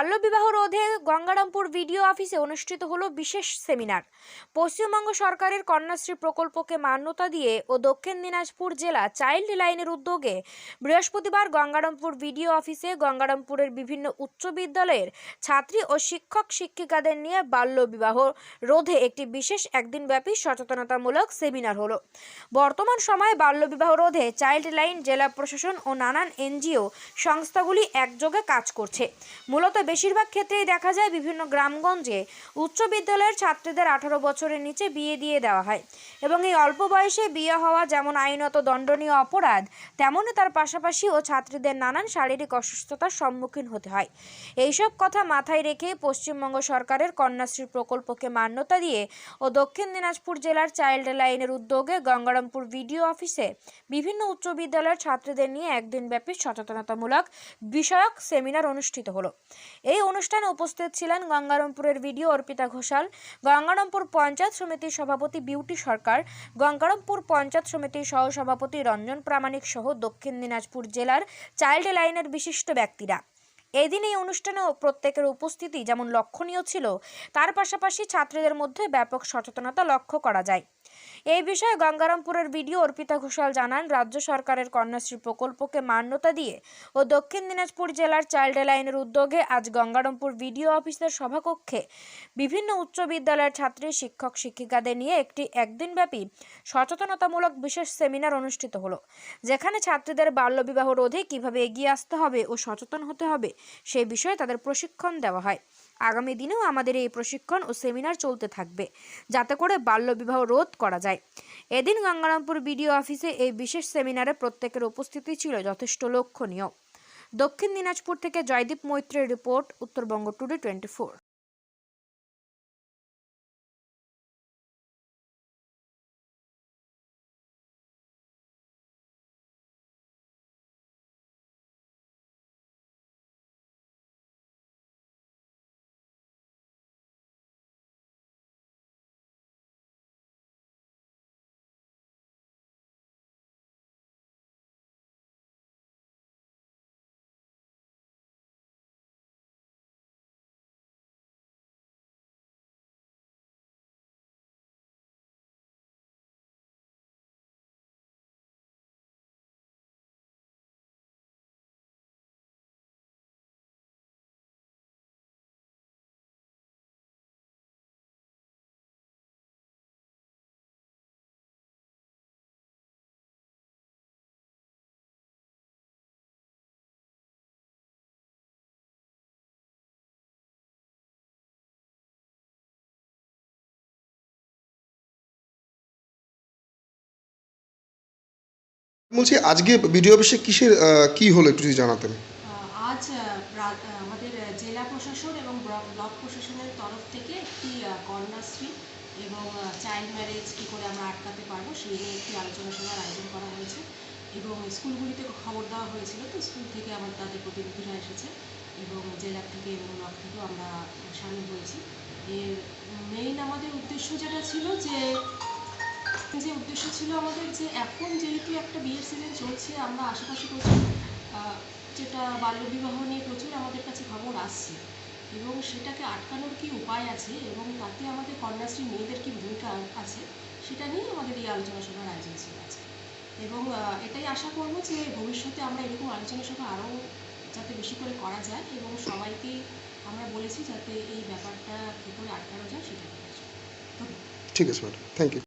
বাল্যবিবাহ রোধে গঙ্গারামপুর ভিডিও অফিসে অনুষ্ঠিত হলো বিশেষ সেমিনার। পশ্চিমবঙ্গ সরকারের কন্যাশ্রী প্রকল্পকে মান্যতা দিয়ে ও দক্ষিণ দিনাজপুর জেলা চাইল্ড লাইনের উদ্যোগে বৃহস্পতিবার গঙ্গারামপুর ভিডিও অফিসে গঙ্গারামপুরের বিভিন্ন উচ্চ বিদ্যালয়ের ছাত্রী ও শিক্ষক শিক্ষিকাদের নিয়ে বাল্যবিবাহ রোধে একটি বিশেষ একদিনব্যাপী সচেতনতামূলক সেমিনার হলো। বর্তমান সময়ে বাল্যবিবাহ রোধে চাইল্ড লাইন জেলা প্রশাসন ও নানান এনজিও সংস্থাগুলি একযোগে কাজ করছে। মূলত বেশিরভাগ ক্ষেত্রেই দেখা যায় বিভিন্ন গ্রামগঞ্জে উচ্চ বিদ্যালয়ের ছাত্রীদের আঠারো বছরের নিচে বিয়ে দিয়ে দেওয়া হয়। এবং এই অল্প বয়সে বিয়ে হওয়া যেমন আইনত দণ্ডনীয় অপরাধ, তেমনই তার পাশাপাশি ও ছাত্রীদের নানান শারীরিক অসুস্থতার সম্মুখীন হতে হয়। এইসব কথা মাথায় রেখে পশ্চিমবঙ্গ সরকারের কন্যাশ্রী প্রকল্পকে মান্যতা দিয়ে ও দক্ষিণ দিনাজপুর জেলার চাইল্ড লাইনের উদ্যোগে গঙ্গারামপুর ভিডিও অফিসে বিভিন্ন উচ্চ বিদ্যালয়ের ছাত্রীদের নিয়ে একদিনব্যাপী সচেতনতামূলক বিষয়ক সেমিনার অনুষ্ঠিত হলো। এই অনুষ্ঠানে উপস্থিত ছিলেন গঙ্গারামপুরের ভিডিও অর্পিতা ঘোষাল, গঙ্গারামপুর পঞ্চায়েত সমিতির সভাপতি বিউটি সরকার, গঙ্গারামপুর পঞ্চায়েত সমিতির সহসভাপতি রঞ্জন প্রামাণিক সহ দক্ষিণ দিনাজপুর জেলার চাইল্ড লাইনের বিশিষ্ট ব্যক্তিরা। এদিন এই অনুষ্ঠানে প্রত্যেকের উপস্থিতি যেমন লক্ষণীয় ছিল, তার পাশাপাশি ছাত্রীদের মধ্যে ব্যাপক সচেতনতা লক্ষ্য করা যায়। এই বিষয়ে গঙ্গারামপুরের ভিডিও অর্পিতা ঘোষাল জানান, রাজ্য সরকারের কন্যাশ্রী প্রকল্পকে মান্যতা দিয়ে ও দক্ষিণ দিনাজপুর জেলার চাইল্ড লাইনের উদ্যোগে আজ গঙ্গারামপুর ভিডিও অফিসের সভাকক্ষে বিভিন্ন উচ্চ বিদ্যালয়ের ছাত্রী, শিক্ষক, শিক্ষিকাদের নিয়ে একটি একদিনব্যাপী সচেতনতামূলক বিশেষ সেমিনার অনুষ্ঠিত হলো, যেখানে ছাত্রীদের বাল্যবিবাহ রোধে কীভাবে এগিয়ে আসতে হবে ও সচেতন হতে হবে সেই বিষয়ে তাদের প্রশিক্ষণ দেওয়া হয়। আগামী দিনেও আমাদের এই প্রশিক্ষণ ও সেমিনার চলতে থাকবে, যাতে করে বাল্যবিবাহ রোধ করা যায়। এদিন গঙ্গারামপুর বিডিও অফিসে এই বিশেষ সেমিনারে প্রত্যেকের উপস্থিতি ছিল যথেষ্ট লক্ষণীয়। দক্ষিণ দিনাজপুর থেকে জয়দীপ মৈত্রের রিপোর্ট, উত্তরবঙ্গ টুডে টোয়েন্টি বলছি, আজকে ভিডিও অফিসে কিসের কি হলো একটু যদি জানাতেন? আজ আমাদের জেলা প্রশাসন এবং ব্লক প্রশাসনের তরফ থেকে একটি কন্যাশ্রী এবং চাইল্ড ম্যারেজ কী করে আমরা আটকাতে পারব সেই নিয়ে একটি আলোচনা সভার আয়োজন করা হয়েছে এবং স্কুলগুলিতে খবর দেওয়া হয়েছিল তো স্কুল থেকে আমার তাদের প্রতিনিধিরা এসেছে এবং জেলা থেকে এবং ব্লক থেকেও আমরা সামিল হয়েছি। এর মেইন আমাদের উদ্দেশ্য যেটা ছিল যে যে উদ্দেশ্য ছিল আমাদের যে এখন যেহেতু একটা বিয়ের সিজন চলছে, আমরা আশেপাশে প্রচুর যেটা বাল্যবিবাহ নিয়ে প্রচুর আমাদের কাছে খবর আসছে। এবং সেটাকে আটকানোর কি উপায় আছে এবং তাতে আমাদের কন্যাশ্রী মেয়েদের কি ভূমিকা আছে, সেটা নিয়ে আমাদের এই আলোচনা সভার আয়োজন ছিল আছে এবং এটাই আশা করব যে ভবিষ্যতে আমরা এরকম আলোচনা সভা আরও যাতে বেশি করে করা যায় এবং সবাইকে আমরা বলেছি যাতে এই ব্যাপারটা কী করে আটকানো যায় সেটা ঠিক আছে ম্যাডাম। Thank you